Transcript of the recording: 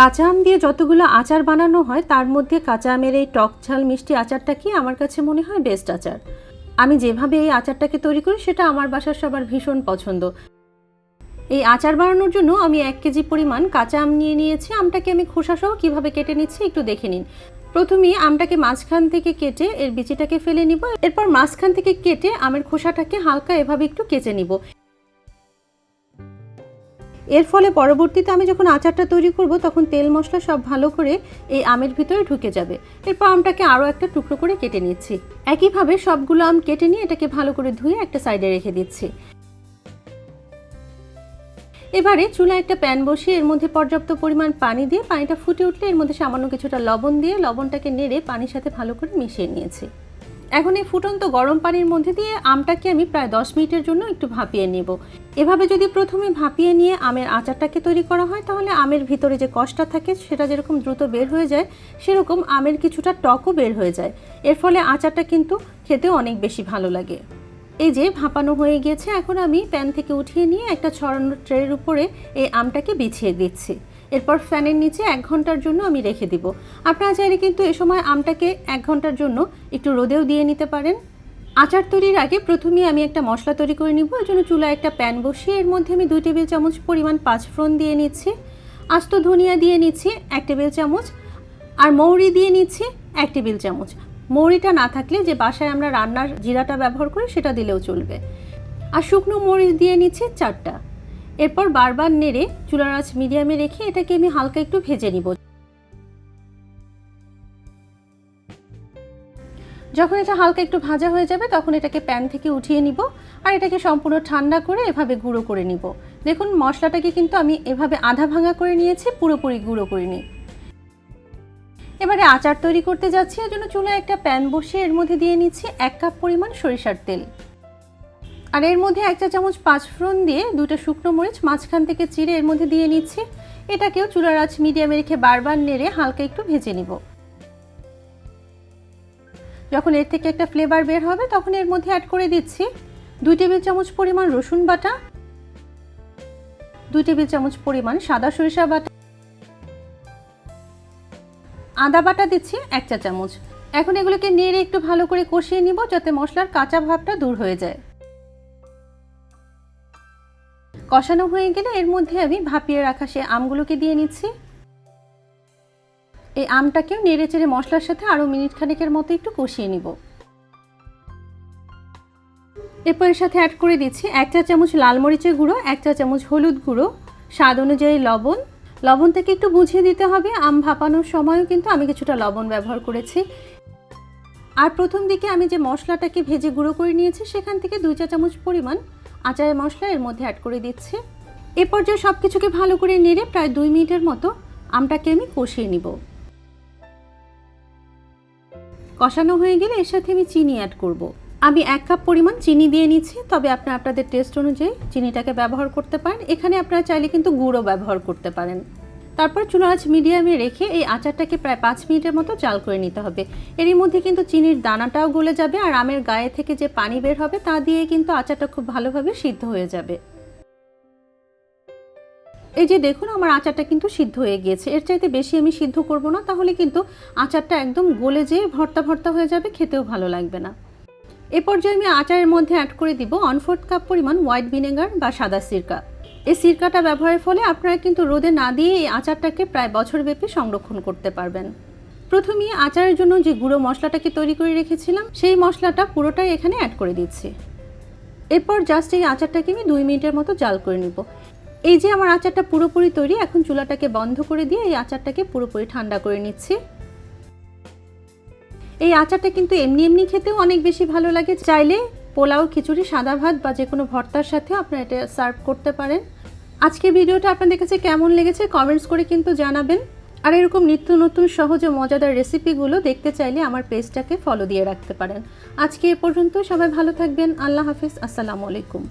কাঁচা আম দিয়ে যতগুলো আচার বানানো হয়, তার মধ্যে কাঁচা আমের এই টক ঝাল মিষ্টি আচারটা কি আমার কাছে মনে হয় বেস্ট আচার? আমি যেভাবে এই আচারটাকে তৈরি করি, সেটা আমার বাসার সবার ভীষণ পছন্দ। এই আচার বানানোর জন্য আমি এক কেজি পরিমাণ কাঁচা আম নিয়ে নিয়েছি। আমটাকে আমি খোসাসহ কীভাবে কেটে নিচ্ছি একটু দেখে নিন। প্রথমে আমটাকে মাঝখান থেকে কেটে এর বিচিটাকে ফেলে নিব। এরপর মাঝখান থেকে কেটে আমের খোসাটাকে হালকা এভাবে একটু কেচে নিব। এর ফলে পরবর্তীতে আমি যখন আচারটা তৈরি করব, তখন তেল মশলা সব ভালো করে এই আমের ভিতরে ঢুকে যাবে। এরপর আমটাকে আরও একটা টুকরো করে কেটে নিচ্ছি। একইভাবে সবগুলো আম কেটে নিয়ে এটাকে ভালো করে ধুয়ে একটা সাইডে রেখে দিচ্ছি। এবারে চুলায় একটা প্যান বসিয়ে এর মধ্যে পর্যাপ্ত পরিমাণ পানি দিয়ে পানিটা ফুটে উঠলে এর মধ্যে সামান্য কিছুটা লবণ দিয়ে লবণটাকে নেড়ে পানির সাথে ভালো করে মিশিয়ে নিয়েছি। এখন এই ফুটন্ত গরম পানির মধ্যে দিয়ে আমটাকে আমি প্রায় দশ মিনিটের জন্য একটু ভাপিয়ে নেব। এভাবে যদি প্রথমে ভাপিয়ে নিয়ে আমের আচারটাকে তৈরি করা হয়, তাহলে আমের ভিতরে যে কষটা থাকে, সেটা যেরকম দ্রুত বের হয়ে যায়, সেরকম আমের কিছুটা টকও বের হয়ে যায়। এর ফলে আচারটা কিন্তু খেতেও অনেক বেশি ভালো লাগে। এই যে ভাপানো হয়ে গিয়েছে, এখন আমি প্যান থেকে উঠিয়ে নিয়ে একটা ছড়ানো ট্রের উপরে এই আমটাকে বিছিয়ে দিচ্ছি। এরপর ফ্যানের নিচে এক ঘণ্টার জন্য আমি রেখে দিব। আপনারা চাইলে কিন্তু এ সময় আমটাকে এক ঘণ্টার জন্য একটু রোদেও দিয়ে নিতে পারেন। আচার তৈরির আগে প্রথমেই আমি একটা মশলা তৈরি করে নিব। এর জন্য চুলায় একটা প্যান বসিয়ে এর মধ্যে আমি দুই টেবিল চামচ পরিমাণ পাঁচফোড়ন দিয়ে নিচ্ছি। আস্ত ধনিয়া দিয়ে নিচ্ছি এক টেবিল চামচ আর মৌরি দিয়ে নিচ্ছি এক টেবিল চামচ। মৌরিটা না থাকলে যে বাসায় আমরা রান্নার জিরাটা ব্যবহার করি সেটা দিলেও চলবে। আর শুকনো মরিচ দিয়ে নিচ্ছি চারটা। এরপর বারবার নেড়ে চুলার আঁচ মিডিয়ামে রেখে এটাকে আমি হালকা একটু ভেজে নিব। যখন এটা হালকা একটু ভাজা হয়ে যাবে, তখন এটাকে প্যান থেকে উঠিয়ে নিব আর এটাকে সম্পূর্ণ ঠান্ডা করে এভাবে গুঁড়ো করে নিব। দেখুন, মশলাটাকে কিন্তু আমি এভাবে আধা ভাঙা করে নিয়েছি, পুরোপুরি গুঁড়ো করে নিই এবারে আচার তৈরি করতে যাচ্ছি। এর জন্য চুলায় একটা প্যান বসিয়ে এর মধ্যে দিয়ে নিচ্ছি এক কাপ পরিমাণ সরিষার তেল। আর এর মধ্যে এক চা চামচ পাঁচফোড়ন দিয়ে দুটো শুকনো মরিচ মাঝখান থেকে চিড়ে এর মধ্যে দিয়ে নিচ্ছি। এটাকেও চুলার আঁচ মিডিয়ামে রেখে বারবার নেড়ে হালকা একটু ভেজে নিব। যখন এর থেকে একটা ফ্লেভার বের হবে, তখন এর মধ্যে অ্যাড করে দিচ্ছি দুই টেবিল চামচ পরিমাণ রসুন বাটা, দুই টেবিল চামচ পরিমাণ সাদা সরিষা বাটা, আদা বাটা দিচ্ছি এক চা চামচ। এখন এগুলোকে নেড়ে একটু ভালো করে কষিয়ে নিব যাতে মশলার কাঁচা ভাবটা দূর হয়ে যায়। কষানো হয়ে গেলে এর মধ্যে আমি ভাপিয়ে রাখা সে আমগুলোকে দিয়ে নিচ্ছি। এই আমটাকেও নেড়ে চেড়ে মশলার সাথে আরও মিনিট খানেকের মতো একটু কষিয়ে নিব। এরপর এর সাথে অ্যাড করে দিচ্ছি এক চা চামচ লাল মরিচের গুঁড়ো, এক চা চামচ হলুদ গুঁড়ো, স্বাদ অনুযায়ী লবণ। লবণটাকে একটু বুঝিয়ে দিতে হবে, আম ভাপানোর সময়ও কিন্তু আমি কিছুটা লবণ ব্যবহার করেছি। আর প্রথম দিকে আমি যে মশলাটাকে ভেজে গুঁড়ো করে নিয়েছি, সেখান থেকে দুই চা চামচ পরিমাণ আচারের মশলা এর মধ্যে অ্যাড করে দিচ্ছি। এরপর যে সব কিছুকে ভালো করে নেড়ে প্রায় দুই মিনিটের মতো আমটাকে আমি কষিয়ে নিব। কষানো হয়ে গেলে এর সাথে আমি চিনি অ্যাড করব। আমি এক কাপ পরিমাণ চিনি দিয়ে নিচ্ছি, তবে আপনি আপনাদের টেস্ট অনুযায়ী চিনিটাকে ব্যবহার করতে পারেন। এখানে আপনারা চাইলে কিন্তু গুঁড়ো ব্যবহার করতে পারেন। তারপর চুলা আঁচ মিডিয়ামে রেখে এই আচারটাকে প্রায় পাঁচ মিনিটের মতো চাল করে নিতে হবে। এরই মধ্যে কিন্তু চিনির দানাটাও গলে যাবে আর আমের গায়ে থেকে যে পানি বের হবে তা দিয়ে কিন্তু আচারটা খুব ভালোভাবে সিদ্ধ হয়ে যাবে। এই যে দেখুন, আমার আচারটা কিন্তু সিদ্ধ হয়ে গিয়েছে। এর চাইতে বেশি আমি সিদ্ধ করব না, তাহলে কিন্তু আচারটা একদম গলে যেয়ে ভর্তা ভর্তা হয়ে যাবে, খেতেও ভালো লাগবে না। এ পর্যায়ে আমি আচারের মধ্যে অ্যাড করে দিব ওয়ান ফোর্থ কাপ পরিমাণ হোয়াইট ভিনেগার বা সাদা সিরকা। এই সিরকাটা ব্যবহারের ফলে আপনারা কিন্তু রোদে না দিয়ে এই আচারটাকে প্রায় বছরব্যাপী সংরক্ষণ করতে পারবেন। প্রথমেই আচারের জন্য যে গুঁড়ো মশলাটাকে তৈরি করে রেখেছিলাম, সেই মশলাটা পুরোটাই এখানে অ্যাড করে দিচ্ছি। এরপর জাস্ট এই আচারটাকে আমি দুই মিনিটের মতো জাল করে নিব। এই যে আমার আচারটা পুরোপুরি তৈরি, এখন চুলাটাকে বন্ধ করে দিয়ে এই আচারটাকে পুরোপুরি ঠান্ডা করে নিচ্ছি। এই আচারটা কিন্তু এমনি এমনি খেতেও অনেক বেশি ভালো লাগে। চাইলে পোলাও, খিচুড়ি, সাদা ভাত বা যে কোনো ভর্তার সাথে আপনারা এটা সার্ভ করতে পারেন। আজকে ভিডিওটা আপনাদের কাছে কেমন লেগেছে কমেন্টস করে কিন্তু জানাবেন। আর এরকম নিত্য নতুন সহজ ও মজাদার রেসিপিগুলো দেখতে চাইলে আমার পেজটাকে ফলো দিয়ে রাখতে পারেন। আজকে এ পর্যন্ত সবাই ভালো থাকবেন। আল্লাহ হাফিজ। আসসালামু আলাইকুম।